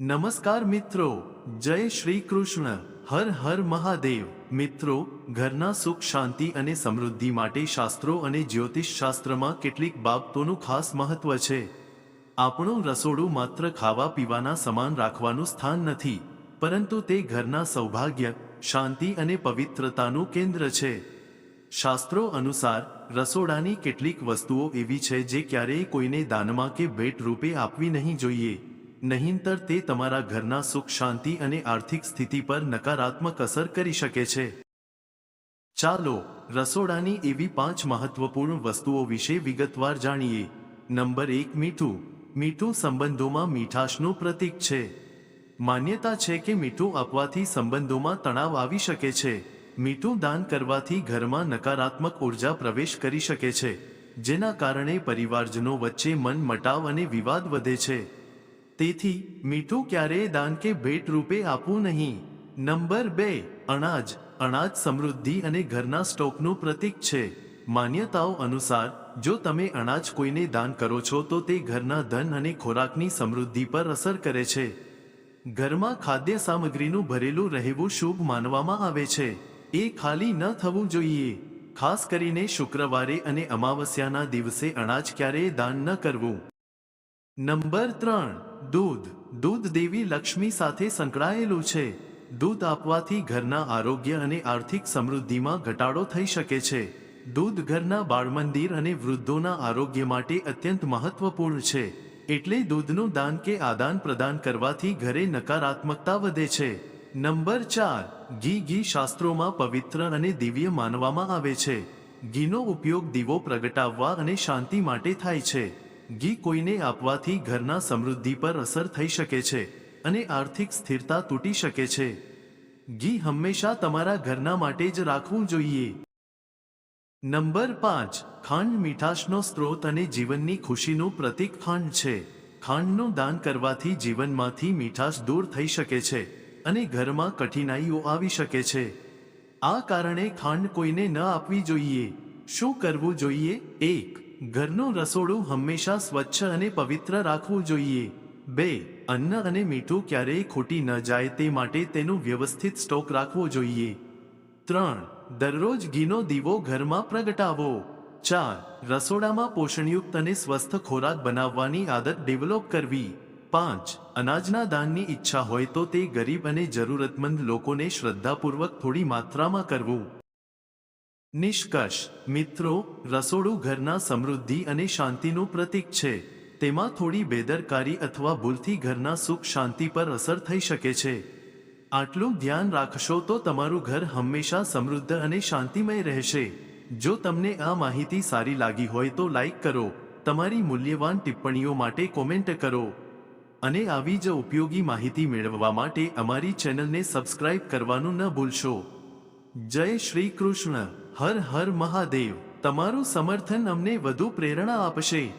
નમસ્કાર મિત્રો, જય શ્રી કૃષ્ણ. હર હર મહાદેવ. મિત્રો, ઘરના સુખ, શાંતિ અને સમૃદ્ધિ માટે શાસ્ત્રો અને જ્યોતિષ શાસ્ત્રમાં કેટલીક બાબતોનું ખાસ મહત્વ છે. આપણું રસોડું માત્ર ખાવા પીવાના સમાન રાખવાનું સ્થાન નથી, પરંતુ તે ઘરના સૌભાગ્ય, શાંતિ અને પવિત્રતાનું કેન્દ્ર છે. શાસ્ત્રો અનુસાર, રસોડાની કેટલીક વસ્તુઓ એવી છે જે ક્યારેય કોઈને દાનમાં કે ભેટ રૂપે આપવી નહીં જોઈએ. નહીંતર તે તમારા ઘરના સુખ, શાંતિ અને આર્થિક સ્થિતિ પર નકારાત્મક અસર કરી શકે છે. ચાલો, રસોડાની એવી પાંચ મહત્વપૂર્ણ વસ્તુઓ વિશે વિગતવાર જાણીએ. નંબર એક, મીઠું. મીઠું સંબંધોમાં મીઠાશનું પ્રતીક છે. માન્યતા છે કે મીઠું આપવાથી સંબંધોમાં તણાવ આવી શકે છે. મીઠું દાન કરવાથી ઘરમાં નકારાત્મક ઊર્જા પ્રવેશ કરી શકે છે, જેના કારણે પરિવારજનો વચ્ચે મન મટાવ અને વિવાદ વધે છે. તેથી મીઠું ક્યારેય દાન કે ભેટ રૂપે આપવું નહીં નંબર બે અનાજ અનાજ સમૃદ્ધિ અને ઘરના સ્ટોકનું પ્રતીક છે માન્યતાઓ અનુસાર જો તમે અનાજ કોઈને દાન કરો છો તો તે ઘરના ધન અને ખોરાકની સમૃદ્ધિ પર અસર કરે છે ઘરમાં ખાદ્ય સામગ્રીનું ભરેલું રહેવું શુભ માનવામાં આવે છે એ ખાલી ન થવું જોઈએ। ખાસ કરીને શુક્રવારે અને અમાવસ્યાના દિવસે અનાજ ક્યારેય દાન ન કરવું. નંબર ત્રણ. દૂધ. દૂધ દેવી લક્ષ્મી સાથે સંકળાયેલું છે. દૂધ આપવાથી ઘરના આરોગ્ય અને આર્થિક સમૃદ્ધિમાં ઘટાડો થઈ શકે છે. દૂધ ઘરના બાળમંદિર અને વૃદ્ધોના આરોગ્ય માટે અત્યંત મહત્વપૂર્ણ છે. એટલે દૂધનું દાન કે આદાન પ્રદાન કરવાથી ઘરે નકારાત્મકતા વધે છે. નંબર ચાર. ઘી ઘી શાસ્ત્રોમાં પવિત્ર અને દિવ્ય માનવામાં આવે છે. ઘીનો ઉપયોગ દીવો પ્રગટાવવા અને શાંતિ માટે થાય છે. ઘી કોઈને આપવાથી ઘરના સમૃદ્ધિ પર અસર થઈ શકે છે અને આર્થિક સ્થિરતા તૂટી શકે છે. ઘી હંમેશા તમારા ઘરના માટે જ રાખવું જોઈએ. નંબર પાંચ. ખાંડ મીઠાશનો સ્ત્રોત અને જીવનની ખુશીનું પ્રતીક ખાંડ છે. ખાંડનું દાન કરવાથી જીવનમાંથી મીઠાશ દૂર થઈ શકે છે અને ઘરમાં કઠિનાઈઓ આવી શકે છે. આ કારણે ખાંડ કોઈને ન આપવી જોઈએ. શું કરવું જોઈએ? એક ઘરનું રસોડું હંમેશા સ્વચ્છ અને પવિત્ર રાખવું જોઈએ. બે, અન્ન અને મીઠું ક્યારેય ખોટી ન જાય તે માટે તેનું વ્યવસ્થિત સ્ટોક રાખવો જોઈએ. ત્રણ, દરરોજ ઘીનો દીવો ઘરમાં પ્રગટાવો. ચાર, રસોડામાં પોષણયુક્ત અને સ્વસ્થ ખોરાક બનાવવાની આદત ડેવલપ કરવી. પાંચ, અનાજના દાનની ઈચ્છા હોય તો તે ગરીબ અને જરૂરતમંદ લોકોને શ્રદ્ધાપૂર્વક થોડી માત્રામાં કરવું. નિષ્કર્ષ, મિત્રો, રસોડું ઘરના સમૃદ્ધિ અને શાંતિનું પ્રતીક છે. તેમાં થોડી બેદરકારી અથવા ભૂલથી ઘરના સુખ શાંતિ પર અસર થઈ શકે છે. આટલું ધ્યાન રાખશો તો તમારું ઘર હંમેશા સમૃદ્ધ અને શાંતિમય રહેશે. જો તમને આ માહિતી સારી લાગી હોય તો લાઈક કરો. તમારી મૂલ્યવાન ટિપ્પણીઓ માટે કોમેન્ટ કરો. અને આવી જ ઉપયોગી માહિતી મેળવવા માટે અમારી ચેનલને સબસ્ક્રાઇબ કરવાનું ન ભૂલશો. જય શ્રી કૃષ્ણ. હર હર મહાદેવ. તમારું સમર્થન અમને વધુ પ્રેરણા આપશે.